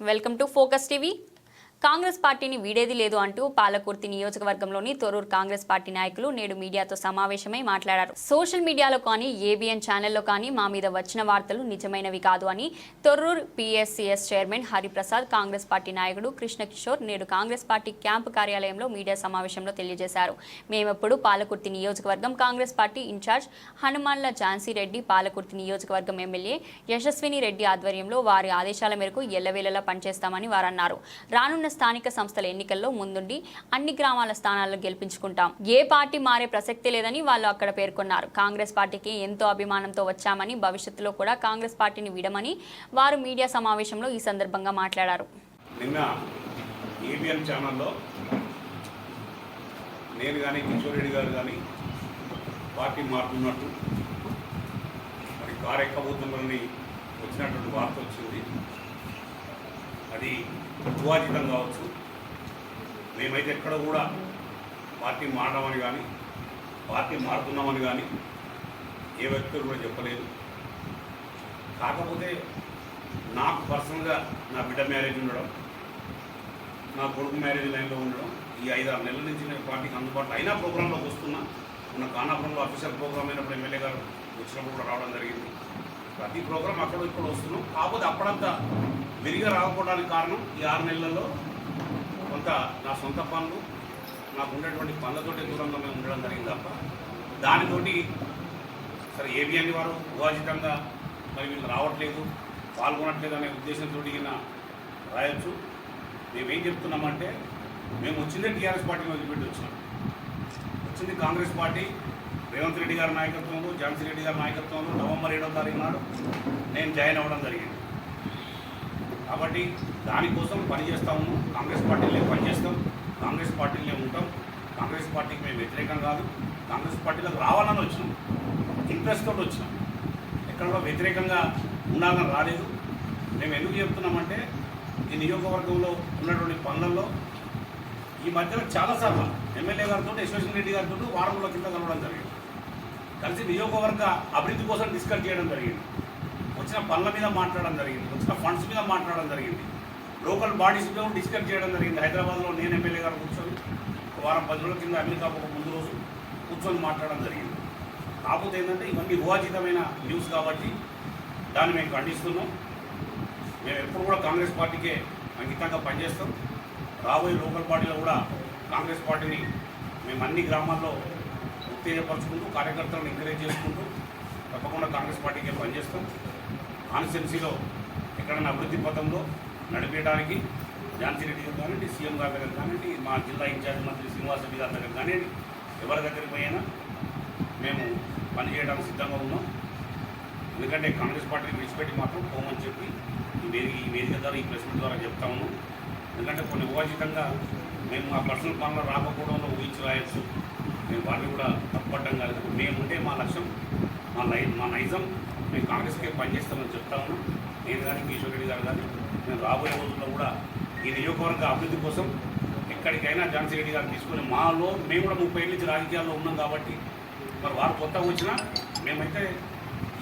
Welcome to focus TV Congress పార్టీని వీడేది లేదు అంటూ పాలకుర్తి నియోజకవర్గంలోని తొరూరు కాంగ్రెస్ పార్టీ నాయకులు నేడు మీడియాతో సమావేశమై మాట్లాడారు. సోషల్ మీడియాలో కానీ ఏబిఎన్ ఛానల్లో కానీ మా మీద వచ్చిన వార్తలు నిజమైనవి కాదు అని Torrur P S C S chairman Hariprasad Congress party నాయకుడు కృష్ణ కిషోర్ నేడు కాంగ్రెస్ పార్టీ క్యాంపు కార్యాలయంలో మీడియా సమావేశంలో తెలియజేశారు. మేమెప్పుడు పాలకుర్తి నియోజకవర్గం కాంగ్రెస్ పార్టీ ఇన్ఛార్జ్ హనుమాన్ల ఝాన్సీ రెడ్డి పాలకుర్తి నియోజకవర్గం ఎమ్మెల్యే యశస్విని రెడ్డి ఆధ్వర్యంలో వారి ఆదేశాల మేరకు ఎల్లవేళలా పనిచేస్తామని వారన్నారు. రానున్న స్థానిక సంస్థల ఎన్నికల్లో ముందుండి అన్ని గ్రామాల స్థానాలను గెలిపించుకుంటాం. ఏ పార్టీ మారే ప్రసక్తి లేదని వాళ్ళు అక్కడ పేర్కొన్నారు. కాంగ్రెస్ పార్టీకి ఎంతో అభిమానంతో వచ్చామని భవిష్యత్తులో కూడా కాంగ్రెస్ పార్టీని విడమని వారు మీడియా సమావేశంలో ఈ సందర్భంగా మాట్లాడారు. నిన్న ఏబిఎన్ ఛానల్లో నేను కానీ కిషోర్ రెడ్డి గారు కానీ పార్టీ మారుతున్నట్టు మరి కారు ఎక్కబోతున్నారని వచ్చినటువంటి వార్త వచ్చింది. అది ఊహాతీతం కావచ్చు. మేమైతే ఎక్కడ కూడా పార్టీ మారడమని కానీ పార్టీ మారుతున్నామని కానీ ఏ వ్యక్తులు కూడా చెప్పలేదు. కాకపోతే నాకు పర్సనల్గా నా బిడ్డ మ్యారేజ్ ఉండడం నా కొడుకు మ్యారేజ్ లైన్లో ఉండడం ఈ ఐదారు నెలల నుంచి నేను పార్టీకి అందుబాటులో అయినా ప్రోగ్రాంలోకి వస్తున్నా. మన కానాపురంలో అఫీషియల్ ప్రోగ్రామ్ అయినప్పుడు ఎమ్మెల్యే గారు వచ్చినప్పుడు కూడా రావడం జరిగింది. ప్రతి ప్రోగ్రాం అక్కడ ఇక్కడ వస్తున్నాం. కాకపోతే అప్పుడంతా విరిగా రాకపోవడానికి కారణం ఈ ఆరు నెలలలో కొంత నా సొంత పనులు నాకు ఉండేటువంటి పనులతోటి దూరంగా మేము ఉండడం జరిగింది తప్ప దానితోటి సరే ఏబిఎన్ వారు ఊహాజితంగా మరి వీళ్ళు రావట్లేదు పాల్గొనట్లేదు అనే ఉద్దేశంతో ఈయన రాయొచ్చు. మేమేం చెప్తున్నామంటే మేము వచ్చిందే టీఆర్ఎస్ పార్టీని వదిలిపెట్టి వచ్చినాం. వచ్చింది కాంగ్రెస్ పార్టీ రేవంత్ రెడ్డి గారి నాయకత్వంలో ఝాన్సీ రెడ్డి గారి నాయకత్వంలో నవంబర్ ఏడవ తారీఖు నాడు నేను జాయిన్ అవ్వడం జరిగింది. కాబట్టి దానికోసం పనిచేస్తాము కాంగ్రెస్ పార్టీలో పనిచేస్తాం. కాంగ్రెస్ పార్టీలో ఉంటాం. కాంగ్రెస్ పార్టీకి మేము వ్యతిరేకం కాదు. కాంగ్రెస్ పార్టీలోకి రావాలని వచ్చినాం. ఇంట్రెస్ట్ తోటి వచ్చినాం. ఎక్కడ కూడా వ్యతిరేకంగా ఉండాలని రాలేదు. మేము ఎందుకు చెప్తున్నామంటే ఈ నియోజకవర్గంలో ఉన్నటువంటి పనులలో ఈ మధ్యలో చాలాసార్లు ఎమ్మెల్యే గారితో యశ్వశ్వన్ రెడ్డి గారితో వారంలో కింద కలవడం జరిగింది. కలిసి నియోజకవర్గ అభివృద్ధి కోసం డిస్కస్ చేయడం జరిగింది. వచ్చిన పనుల మీద మాట్లాడడం జరిగింది. వచ్చిన ఫండ్స్ మీద మాట్లాడడం జరిగింది. లోకల్ బాడీస్లో డిస్కస్ చేయడం జరిగింది. హైదరాబాద్లో నేను ఎమ్మెల్యే గారు కూర్చొని ఒక వారం పది రోజుల కింద అమెరికా ఒక ముందు రోజు కూర్చొని మాట్లాడడం జరిగింది. కాకపోతే ఏంటంటే ఇవన్నీ ఊహాతీతమైన న్యూస్ కాబట్టి దాన్ని మేము ఖండిస్తున్నాం. మేము ఎప్పుడు కూడా కాంగ్రెస్ పార్టీకే అంకితంగా పనిచేస్తాం. రాబోయే లోకల్ పార్టీలో కూడా కాంగ్రెస్ పార్టీని మేము అన్ని గ్రామాల్లో ఉత్తేజపరుచుకుంటూ కార్యకర్తలను ఎంకరేజ్ చేసుకుంటూ తప్పకుండా కాంగ్రెస్ పార్టీకి పనిచేస్తాం. కాన్స్టిట్యున్సీలో ఎక్కడైనా అభివృద్ధి పథంలో నడిపేయడానికి ఝాన్సీ రెడ్డి గారు కానివ్వండి సీఎం గారి దగ్గర కానివ్వండి మా జిల్లా ఇన్ఛార్జ్ మంత్రి శ్రీనివాస రెడ్డి గారి దగ్గర కానివ్వండి ఎవరి దగ్గరికి పోయినా మేము పనిచేయడానికి సిద్ధంగా ఉన్నాం. ఎందుకంటే కాంగ్రెస్ పార్టీని విడిచిపెట్టి మాత్రం పోమని చెప్పి ఈ వేదిక ఈ వేదిక ద్వారా ఈ ప్రెస్ మీట్ ద్వారా చెప్తా ఉన్నాం. ఎందుకంటే కొన్ని వివాచితంగా మేము మా పర్సనల్ పనులు రాకపోవడంలో ఊహించి రాయొచ్చు. మేము వాటిని కూడా తప్పట్టం కాలేదు మేముంటే మా లక్ష్యం మా లై మా నైజం మేము కాంగ్రెస్కే పనిచేస్తామని చెప్తా ఉన్నాం. నేను కానీ కిషోర్ రెడ్డి గారు కానీ మేము రాబోయే రోజుల్లో కూడా ఈ నియోజకవర్గ అభివృద్ధి కోసం ఎక్కడికైనా ఝాన్సీ రెడ్డి గారు తీసుకొని మాలో మేము కూడా ముప్పై ఏళ్ళ నుంచి రాజకీయాల్లో ఉన్నాం కాబట్టి మరి వారు కొత్తగా వచ్చినా మేమైతే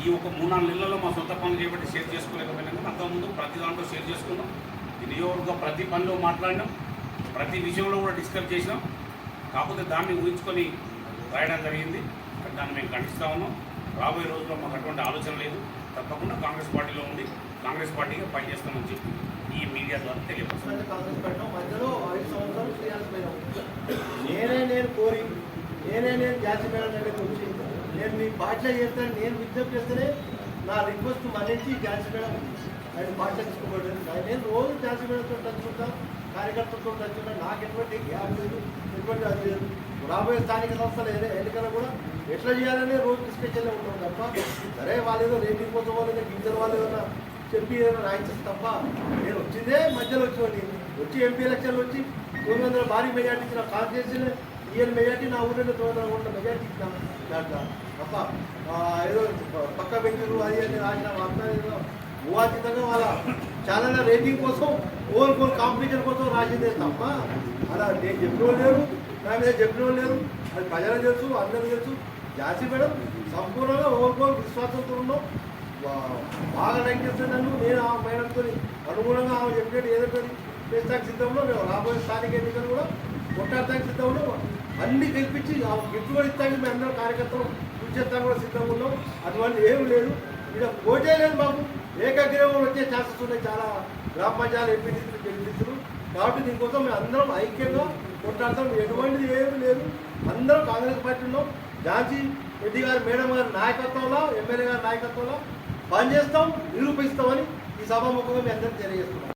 ఈ ఒక మూడు నాలుగు నెలల్లో మా సొంత పనులు చేయబట్టి షేర్ చేసుకోలేకపోయినా కానీ అంతకుముందు ప్రతి దాంట్లో షేర్ చేసుకున్నాం. ఈ నియోజకవర్గ ప్రతి పనిలో మాట్లాడినాం. ప్రతి విషయంలో కూడా డిస్కస్ చేసినాం. కాకపోతే దాన్ని ఊహించుకొని రాయడం జరిగింది. దాన్ని మేము ఖండిస్తా ఉన్నాం. రాబోయే రోజుల్లో మాకు అటువంటి ఆలోచన లేదు. తప్పకుండా కాంగ్రెస్ పార్టీలో ఉండి కాంగ్రెస్ పార్టీగా పనిచేస్తామని చెప్పి ఈ మీడియా ద్వారా తెలియపరుస్తాం. కాంగ్రెస్ ఐదు సంవత్సరాలు నేనే నేను కోరి నేనే నేను జాతి మేడం వచ్చి నేను మీ పార్టీలో చేస్తాను నేను విజ్ఞప్తి చేస్తేనే నా రిక్వెస్ట్ మరించి జాన్సీ మేడం ఆయన పార్టీలో తీసుకోబడ్డాను నేను రోజు జాన్సీ మేడంతో టచ్చుకుంటాను కార్యకర్తలతో టచ్చుకుంటాను నాకు ఎటువంటి గ్యాప్ లేదు ఎటువంటి అది లేదు. రాబోయే స్థానిక సంస్థల ఎన్ని- ఎన్నికలు కూడా ఎట్లా చేయాలని రోజు డిస్కషన్లో ఉంటాం తప్ప సరే వాళ్ళు ఏదో రేటింగ్ కోసం వాళ్ళు గింజల వాళ్ళు ఏదైనా చెప్పి ఏదైనా రాయించేసి తప్ప నేను వచ్చిందే మధ్యలో వచ్చి వచ్చి ఎంపీ ఎలక్షన్లు వచ్చి తొమ్మిది వందల భారీ మెజార్టీ ఇచ్చిన కాన్స్టిట్యూన్సీ ఈయన మెజార్టీ నా ఊరిలో తొమ్మిది వందల ఓట్ల మెజార్టీ ఇచ్చిన దాంట్లో. తప్ప ఏదో పక్క బెంగళూరు అది అని రాసిన వార్త ఏదో ఊహాతీతంగా వాళ్ళ ఛానల్ రేటింగ్ కోసం ఓన్ గోల్ కాంపిటీషన్ కోసం రాసిందే తప్ప అలా నేను చెప్పిన లేరు నా మీద చెప్పిన లేరు. అది ప్రజలు తెలుసు అందరూ తెలుసు. జాసి మేడం సంపూర్ణంగా ఓన్ విశ్వాసంతో ఉన్నాం. బాగా లైక్ చేస్తాను నన్ను. నేను ఆ మేడంతో అనుగుణంగా ఆమె చెప్పినట్టు ఏదో ఒకటి సిద్ధంలో మేము రాబోయే స్థానిక ఎన్నికలు కూడా కొట్టాడటానికి సిద్ధంలో. అన్ని గెలిపించి ఆ గిఫ్ట్ కూడా ఇస్తానికి మేము అందరం కార్యకర్తలు కృషి కూడా సిద్ధంగా ఉన్నాం. అటువంటి ఏమి లేదు. ఇక్కడ పోటే బాబు ఏకగ్రీవం వచ్చే ఛాన్సెస్ ఉన్నాయి. చాలా గ్రామ పంచాయతీ నిధులు గెలిపిస్తారు కాబట్టి దీనికోసం మేము అందరం ఐక్యంగా కొట్లాడతాం. ఎటువంటిది ఏమీ లేదు. అందరం కాంగ్రెస్ పార్టీ ఉన్నాం. ఝాన్సీ రెడ్డి గారి మేడం గారి నాయకత్వంలో ఎమ్మెల్యే గారి నాయకత్వంలో పనిచేస్తాం నిరూపిస్తామని ఈ సభాముఖంగా మీ అందరికీ తెలియజేస్తున్నాం.